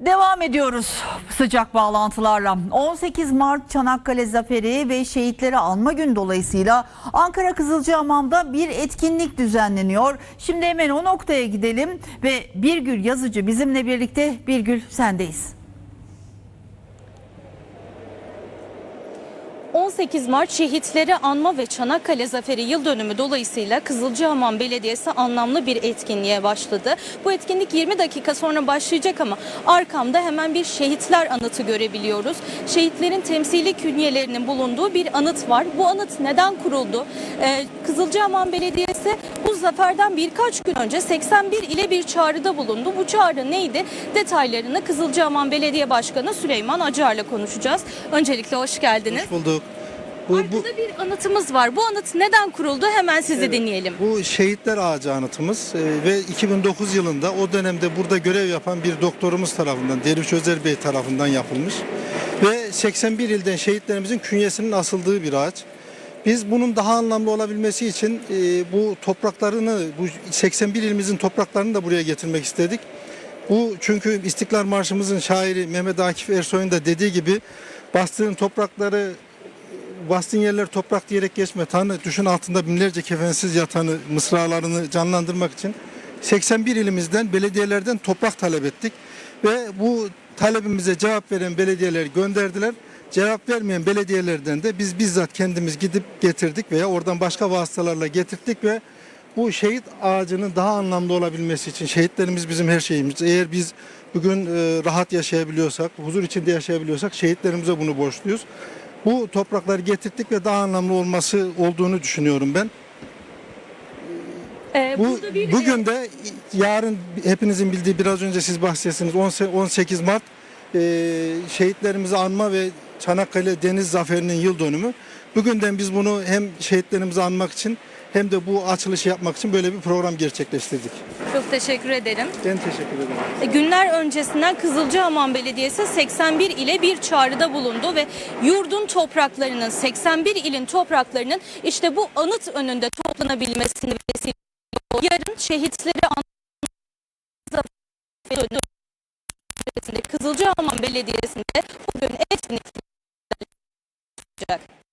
Devam ediyoruz sıcak bağlantılarla. 18 Mart Çanakkale Zaferi ve Şehitleri Anma Günü dolayısıyla Ankara Kızılcahamam'da bir etkinlik düzenleniyor. Şimdi hemen o noktaya gidelim ve Birgül Yazıcı bizimle birlikte Birgül sendeyiz. 18 Mart Şehitleri Anma ve Çanakkale Zaferi yıl dönümü dolayısıyla Kızılcahamam Belediyesi anlamlı bir etkinliğe başladı. Bu etkinlik 20 dakika sonra başlayacak ama arkamda hemen bir şehitler anıtı görebiliyoruz. Şehitlerin temsili künyelerinin bulunduğu bir anıt var. Bu anıt neden kuruldu? Ee, Kızılcahamam Belediyesi bu zaferden birkaç gün önce 81 ile bir çağrıda bulundu. Bu çağrı neydi? Detaylarını Kızılcahamam Belediye Başkanı Süleyman Acar'la konuşacağız. Öncelikle hoş geldiniz. Hoş bulduk. Bu, bu, Arkada bir anıtımız var. Bu anıt neden kuruldu? Hemen sizi dinleyelim. bu şehitler ağacı anıtımız e, ve 2009 yılında o dönemde burada görev yapan bir doktorumuz tarafından, Derviş Özer Bey tarafından yapılmış. Ve 81 ilden şehitlerimizin künyesinin asıldığı bir ağaç. Biz bunun daha anlamlı olabilmesi için e, bu topraklarını, bu 81 ilimizin topraklarını da buraya getirmek istedik. Bu çünkü İstiklal Marşımızın şairi Mehmet Akif Ersoy'un da dediği gibi bastığın toprakları bastığın yerler toprak diyerek geçme. Tanrı düşün altında binlerce kefensiz yatanı mısralarını canlandırmak için 81 ilimizden belediyelerden toprak talep ettik. Ve bu talebimize cevap veren belediyeler gönderdiler. Cevap vermeyen belediyelerden de biz bizzat kendimiz gidip getirdik veya oradan başka vasıtalarla getirdik ve bu şehit ağacının daha anlamlı olabilmesi için şehitlerimiz bizim her şeyimiz. Eğer biz bugün e, rahat yaşayabiliyorsak, huzur içinde yaşayabiliyorsak şehitlerimize bunu borçluyuz. Bu toprakları getirdik ve daha anlamlı olması olduğunu düşünüyorum ben. Ee, Bu bir, bugün de yarın hepinizin bildiği biraz önce siz bahsettiniz 18 Mart e, şehitlerimizi anma ve Çanakkale Deniz Zaferi'nin yıl dönümü. Bugünden biz bunu hem şehitlerimizi anmak için hem de bu açılışı yapmak için böyle bir program gerçekleştirdik. Çok teşekkür ederim. Ben teşekkür ederim. E, Günler öncesinden Kızılcahamam Belediyesi 81 ile bir çağrıda bulundu ve yurdun topraklarının 81 ilin topraklarının işte bu anıt önünde toplanabilmesini vesile. Yarın şehitleri anma Kızılcahamam Belediyesi'nde bugün etkinlik yapılacak.